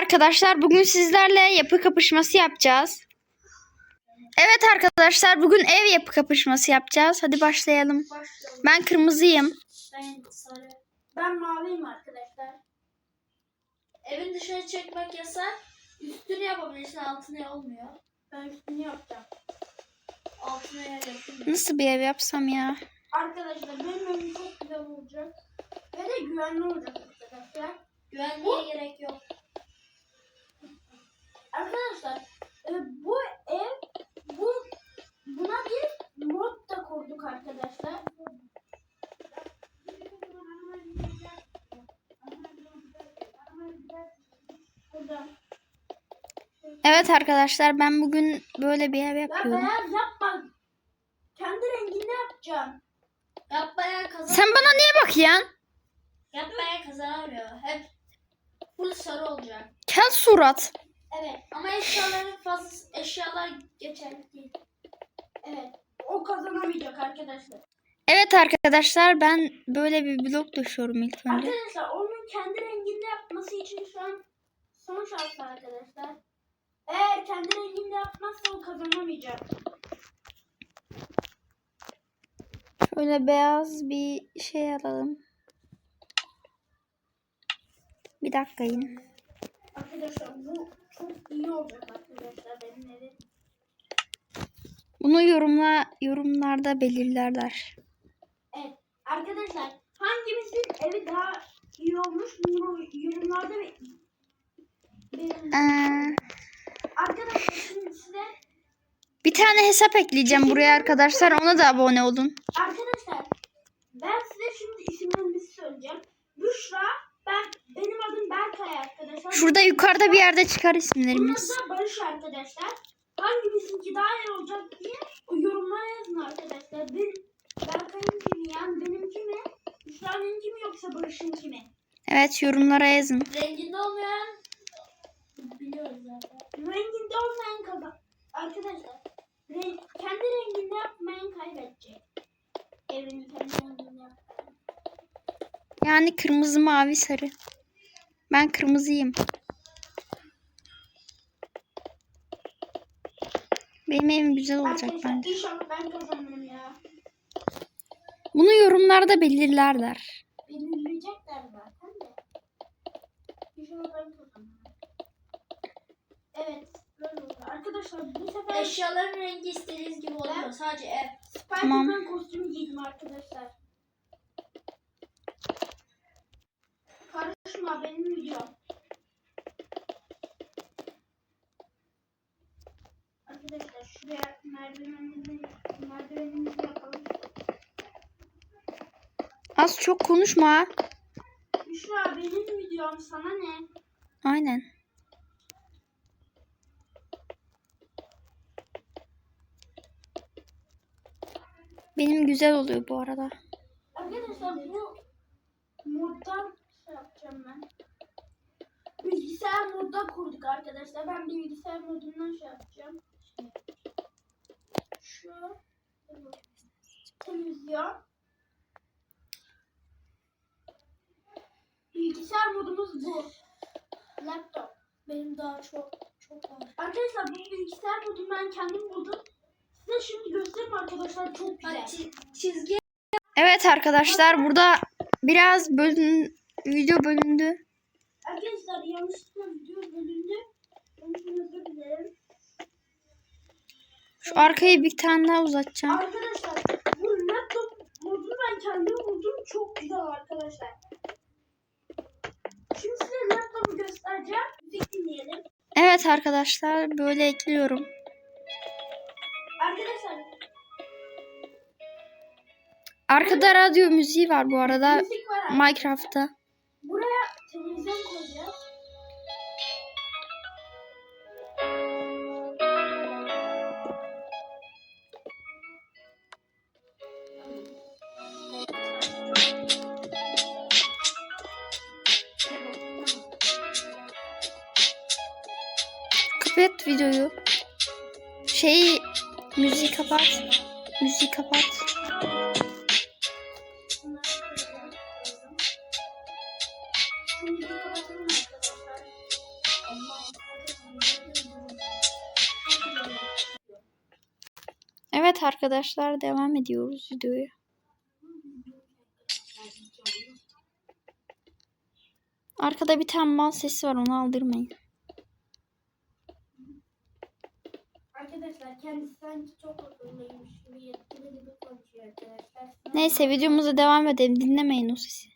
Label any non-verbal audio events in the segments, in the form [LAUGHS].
arkadaşlar. Bugün sizlerle yapı kapışması yapacağız. Evet arkadaşlar bugün ev yapı kapışması yapacağız. Hadi başlayalım. Başlayalım. Ben kırmızıyım. Ben sarı. Ben maviyim arkadaşlar. Evin dışına çekmek yasak. Üstünü yapabilirsin altını olmuyor. Ben üstünü yapacağım. Altına yer yapayım. Nasıl bir ev yapsam ya? Arkadaşlar benim evim çok güzel olacak. Ve de güvenli olacak arkadaşlar. Güvenliğe gerek yok. Arkadaşlar e, bu ev bu buna bir mod da kurduk arkadaşlar. Burada. Evet arkadaşlar ben bugün böyle bir ev Ya yapıyorum. beyaz yapma. Kendi renginde yapacağım. Yapmaya kazan. Sen bana niye bakıyorsun? Yapmaya kazanamıyor. Hep full sarı olacak. Kel surat. Eşyaların fazla eşyalar geçerli değil. Evet. O kazanamayacak arkadaşlar. Evet arkadaşlar ben böyle bir blok düşüyorum ilk önce. Arkadaşlar onun kendi renginde yapması için şu an son şansı arkadaşlar. Eğer kendi renginde yapmazsa o kazanamayacak. Şöyle beyaz bir şey alalım. Bir dakika yine. Arkadaşlar bu çok iyi olacak arkadaşlar benim evim. Bunu yorumla yorumlarda belirlerler. Evet. Arkadaşlar hangimizin evi daha iyi olmuş bunu yorumlarda be- belirleyin. Ee, Arkadaşlar şimdi size bir tane hesap ekleyeceğim buraya arkadaşlar. Ona da abone olun. arkadaşlar ben size şimdi isimlerimizi söyleyeceğim. Büşra Berkay arkadaşlar. Şurada yukarıda bir yerde çıkar isimlerimiz. da Barış arkadaşlar. Hangimizinki daha iyi olacak diye o yorumlara yazın arkadaşlar. Ben Berkay'ın kimi yani benimki mi? Büşra'nınki mi yoksa Barış'ınki mi? Evet yorumlara yazın. Renginde olmayan biliyoruz zaten. Renginde olmayan kazan. Arkadaşlar renk, kendi renginde yapmayan kaybedecek. Evini kendi renginde yapmayan. Yani kırmızı, mavi, sarı. Ben kırmızıyım. Benim evim güzel olacak Arkadaşlar bence. inşallah ben kazanırım ya. Bunu yorumlarda belirlerler. Belirleyecekler zaten de. İnşallah ben kazanırım. Evet. Böyle oldu. Arkadaşlar bu sefer Eşyaların rengi istediğiniz gibi oluyor. Sadece ev. Spiderman Tamam. kostümü giydim arkadaşlar. Karışma benim videom. Arkadaşlar şuraya merdivenimizi, merdivenimizi yapalım. Az çok konuşma. Büşra benim videom sana ne? Aynen. Benim güzel oluyor bu arada. Arkadaşlar bu moddan yapacağım ben. Bilgisayar modda kurduk arkadaşlar. Ben bilgisayar modundan şey yapacağım. Şu temizliyor. Bilgisayar modumuz bu. Laptop. Benim daha çok çok var. Arkadaşlar bu bilgisayar modunu ben kendim buldum. Size şimdi göstereyim arkadaşlar çok güzel. Çizgi Evet arkadaşlar burada biraz bölün video bölündü. Arkadaşlar yanlışlıkla video bölündü. Şu arkayı bir tane daha uzatacağım. Arkadaşlar bu laptop modunu ben kendim buldum. Çok güzel arkadaşlar. Şimdi size laptopu göstereceğim. Müzik dinleyelim. Evet arkadaşlar böyle ekliyorum. Arkadaşlar Arkada radyo müziği var bu arada var. Minecraft'ta. Buraya televizyon koyacağız. Kapat videoyu. Şeyi müziği kapat. Müziği kapat. Evet arkadaşlar devam ediyoruz videoya. Arkada bir tane mal sesi var onu aldırmayın. Arkadaşlar kendisi sanki çok akıllıymış gibi yetkili gibi konuşuyor arkadaşlar. Neyse videomuza devam edelim. Dinlemeyin o sesi.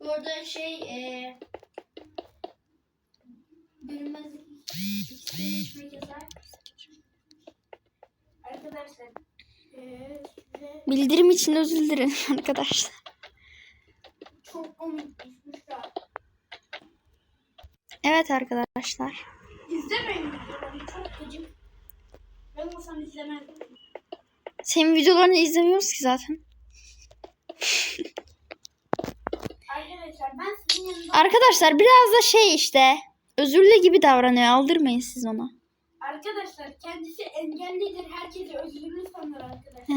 Bu arada şey e, görünmezlik Bildirim için özür dilerim [LAUGHS] arkadaşlar. çok Müşra. Evet arkadaşlar. İzlemeyin çok gıcık. Ben olsam izlemezdim. Senin videolarını izlemiyoruz ki zaten. Arkadaşlar ben sizin yanında Arkadaşlar biraz da şey işte. Özürlü gibi davranıyor. Aldırmayın siz ona. Arkadaşlar kendisi engellidir. Herkese özürlü sanır arkadaşlar.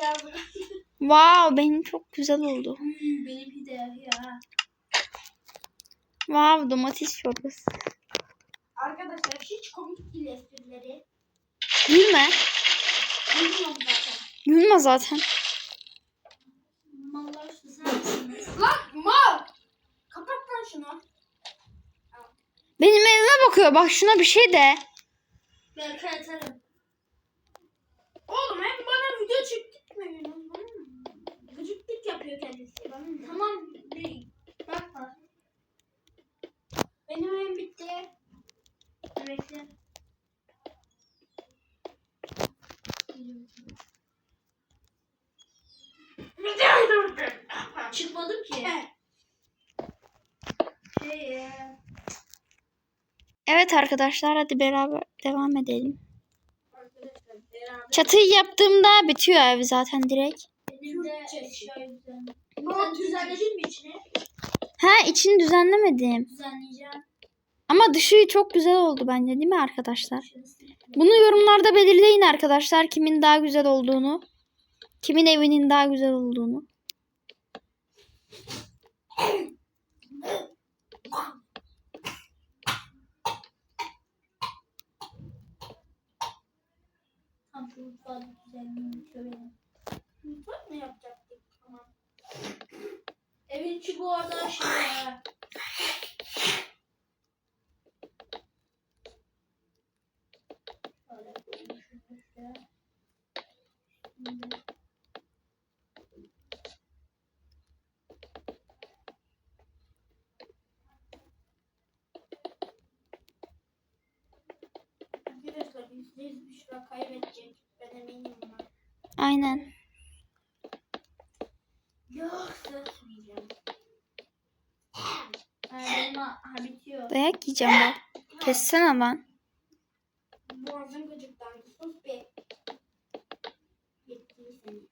Yazık. Wow benim çok güzel oldu. Hmm, benimki de ya. Wow domates çorbası. Arkadaşlar hiç komik değil esprileri. Gülme zaten. Mallar? Lan mal! Kapat lan şunu. Benim evime bakıyor. Bak şuna bir şey de. Belki atarım. Oğlum hem bana video çektirtmiyor. Gıcıklık yapıyor kendisi. Bana? Tamam bir bakma. Benim evim bitti. Bekle. Çıkmadım ki. Evet. Evet arkadaşlar hadi beraber devam edelim. Çatıyı yaptığımda bitiyor ev zaten direkt. düzenledin mi içini? Ha içini düzenlemedim. Düzenleyeceğim. Ama dışı çok güzel oldu bence değil mi arkadaşlar? Bunu yorumlarda belirleyin arkadaşlar kimin daha güzel olduğunu. Kimin evinin daha güzel olduğunu. Evin içi bu arada şey ya. Şöyle koymuşum işte. Şimdi Arkadaşlar yüzde yüz Büşra kaybedecek. Ben eminim buna. Aynen. Yok ha, bitiyor. Dayak yiyeceğim bak. Kessene lan. Boğazım gıcıklandı. Sus be. Yetti seni.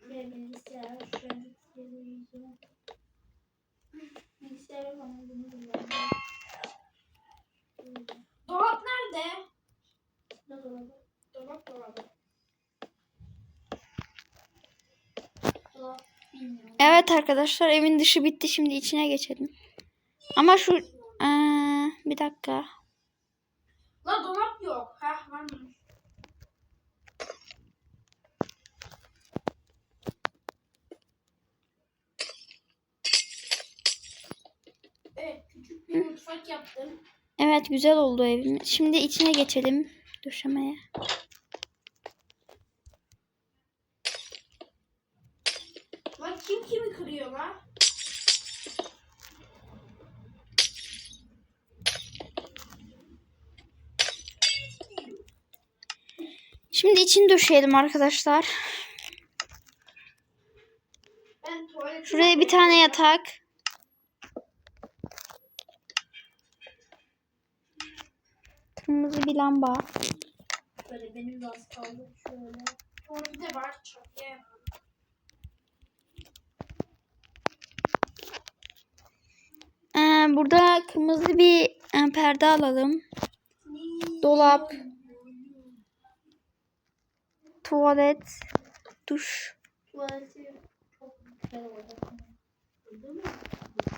Ve bilgisayar şöyle televizyon. Bilgisayar yok ama bunu kullanıyorum. Dolap nerede? Ne dolabı? Dolap dolabı. Dolap bilmiyorum. Evet arkadaşlar evin dışı bitti. Şimdi içine geçelim. Ama şu... Ee, bir dakika. La dolap yok. Hah varmış. Evet küçük bir mutfak yaptım. Evet güzel oldu evim. Şimdi içine geçelim. Döşemeye. Lan kim kimi kırıyor lan? Şimdi içini döşeyelim arkadaşlar. Şuraya bir tane yatak. Kırmızı bir lamba. Şöyle benim de az kaldı. Şöyle. tuvalete var çöpye yapalım. Ee, burada kırmızı bir e, perde alalım. Dolap. Tuvalet. Duş.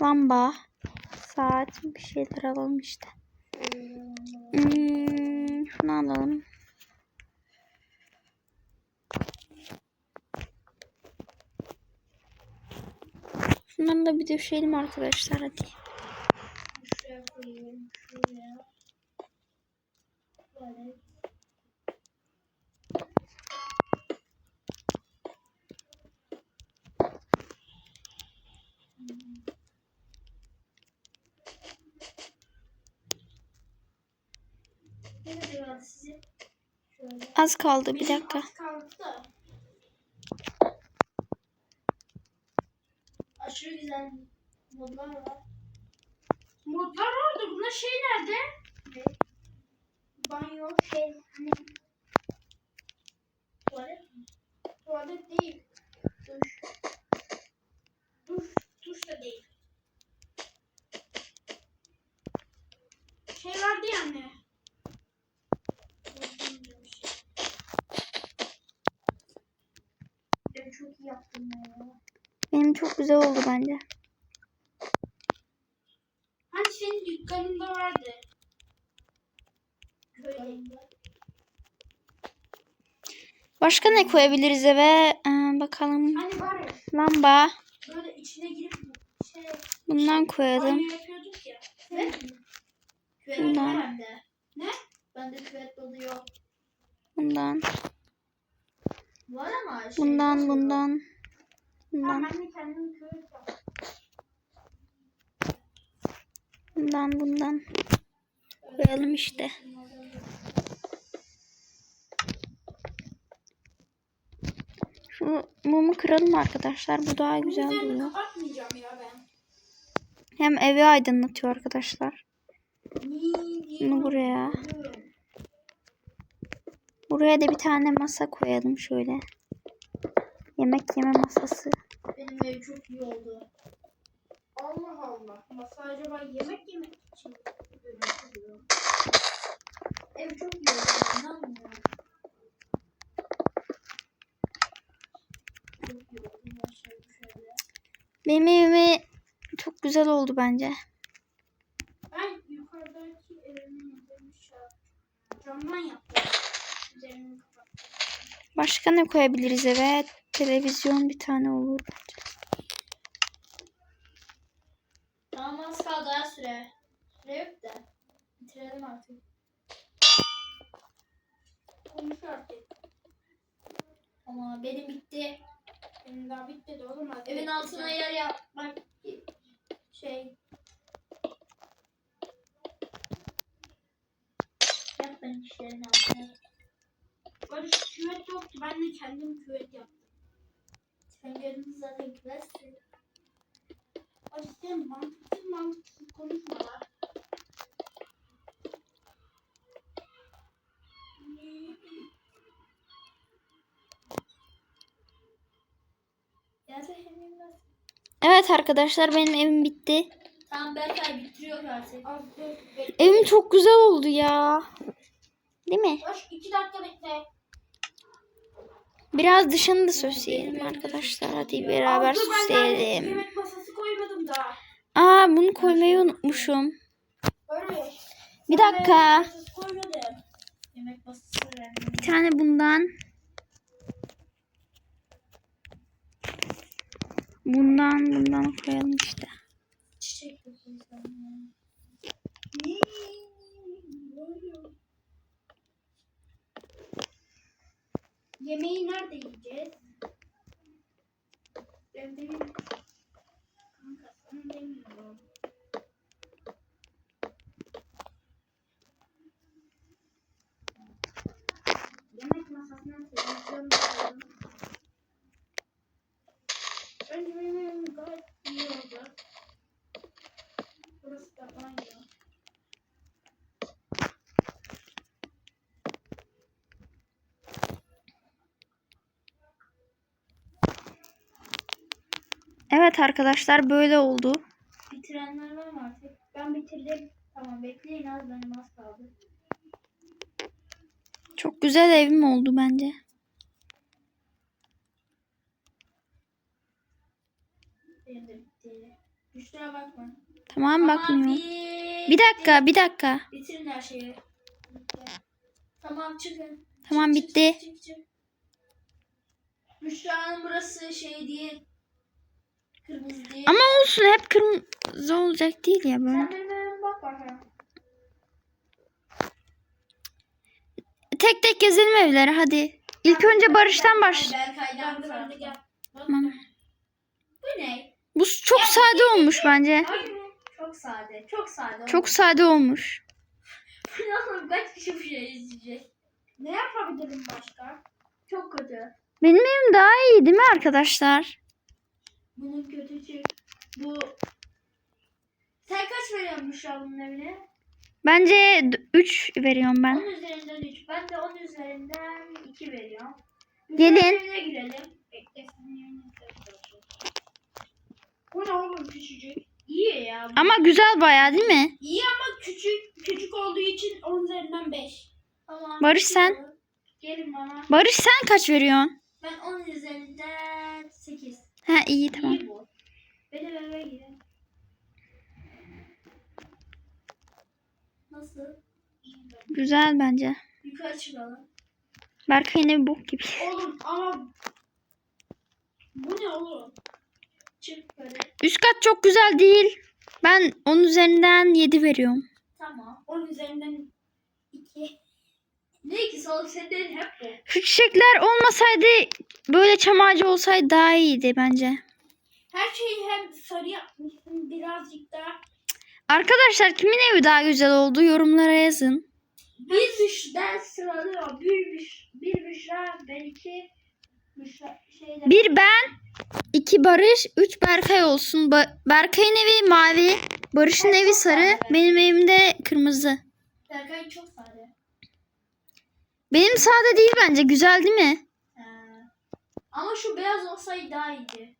Lamba. Saat. Bir şeyler alalım işte. Hmm, şunu alalım. Şundan da bir düşelim arkadaşlar hadi. Az kaldı bir dakika. az kaldı da. Aşırı güzel modlar var. Modlar var da bunlar şey nerede? Ne? Banyo şey hani tuvalet mi? Tuvalet değil. Duş. Duş, duş da değil. Şey vardı ya anne. Ben çok iyi yaptım ya. Benim çok güzel oldu bence. Hani senin dükkanında vardı. Başka ne koyabiliriz eve? Ee, bakalım. Hani var Lamba. böyle içine girip şey Bundan koyalım. Bundan. Ne? Bende küvet yok. Bundan. Var ama şey Bundan. Bundan. Bundan. Bundan. Bundan. Koyalım işte. Şu mumu kıralım arkadaşlar. Bu daha güzel duruyor. Hem evi aydınlatıyor arkadaşlar. Bunu buraya. Buraya da bir tane masa koyalım şöyle. Yemek yeme masası. Benim ev çok iyi oldu. Allah Allah. Masa acaba yemek yemek için yapılıyor? Ev çok iyi oldu. İnanmıyorum. Çok iyi oldu. Şöyle şöyle. Benim evime çok güzel oldu bence. Ben yukarıdaki evimin üzerini şey camdan yaptım. Üzerini kapattım. Başka ne koyabiliriz eve? Televizyon bir tane olur bence. Tamam az kaldı ha süre. Süre yok da. Bitirelim artık. Konuş artık. Ama benim bitti. Benim daha bitti de oğlum artık. Evin altına yer yapmak şey. Yap ben işlerin altına. Barış küvet yoktu. Ben de kendim küvet yaptım. Sen gördün zaten. Barış sen mantıksız mantıksız konuşma lan. Evet arkadaşlar benim evim bitti. Tamam Berkay bitiriyor artık. Evim çok güzel oldu ya. Değil mi? Boş iki dakika bekle. Biraz dışını da süsleyelim arkadaşlar. Hadi beraber süsleyelim. Aa bunu koymayı unutmuşum. Bir dakika. Bir tane bundan. Bundan bundan koyalım işte. Çiçek kokuyorsan ya. Yemeği nerede yiyeceğiz? Ben benim kanka sana demiyorum. Yemek masasına televizyon koyalım. Bence benim evim gayet iyi oldu. Burası da banyo. Evet arkadaşlar böyle oldu. Bitirenler var mı artık? Ben bitirdim. Tamam bekleyin az benim az kaldı. Çok güzel evim oldu bence. Kusura bakma. Tamam Tamam, bakmıyorum. bitti. Bir dakika bir dakika. Bitirin her şeyi. Tamam çıkın. Tamam, çık, bitti. çık, çık, çık. Büşra'nın burası şey diye kırmızı. Ama olsun hep kırmızı olacak değil ya böyle. Sen benim bak bakalım. Tek tek gezelim evlere hadi. İlk önce Barış'tan baş. Berkay'dan ben de gel. Tamam. Bu ne? Bu çok sade olmuş bence. Çok sade. Çok sade. Çok sade olmuş. Oğlum [LAUGHS] kaç kişi bu şey izleyecek? Ne yapabilirim başka? Çok kötü. Benim evim daha iyi değil mi arkadaşlar? Bunun kötücük. Bu... Sen kaç veriyorsun Büşra bunun evine? Bence 3 veriyorum 10 ben. üzerinden 3. Ben de 10 üzerinden 2 veriyorum. Gelin. Büşra'nın evine girelim. Bu ne oğlum küçücük? İyi ya. Ama güzel bayağı değil mi? İyi ama küçük küçük olduğu için 10 üzerinden 5. Tamam. Barış sen? Gelin bana. Barış sen kaç veriyorsun? Ben 10 üzerinden 8. Ha iyi tamam. Benim eve girin. Nasıl? Güzel bence. Yukarı çıkalım. Berkay'ın evi bok gibi. Oğlum ama bu ne oğlum? Çık. Üst kat çok güzel değil. Ben 10 üzerinden 7 veriyorum. Tamam. 10 üzerinden 2. Ne senin hep bu. Şu çiçekler olmasaydı böyle çam ağacı olsaydı daha iyiydi bence. Her şeyi hem sarı yapmışsın birazcık daha. Arkadaşlar kimin evi daha güzel oldu yorumlara yazın. Bir Büşra sıralıyor. Bir Büş, bir Büşra, ben iki şeyler. Bir ben, iki Barış, üç Berkay olsun. Ba- Berkay'ın evi mavi, Barış'ın evi sarı, benim evim de kırmızı. Berkay çok sade. Benim sade değil bence. Güzel değil mi? Ee, ama şu beyaz olsaydı daha iyiydi.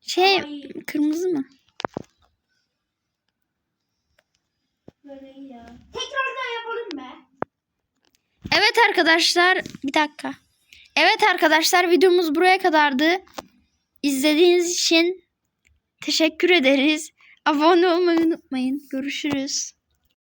Şey iyi. kırmızı mı? Böyle iyi ya. Tekrardan yapalım be. Evet arkadaşlar bir dakika. Evet arkadaşlar videomuz buraya kadardı. İzlediğiniz için teşekkür ederiz. Abone olmayı unutmayın. Görüşürüz.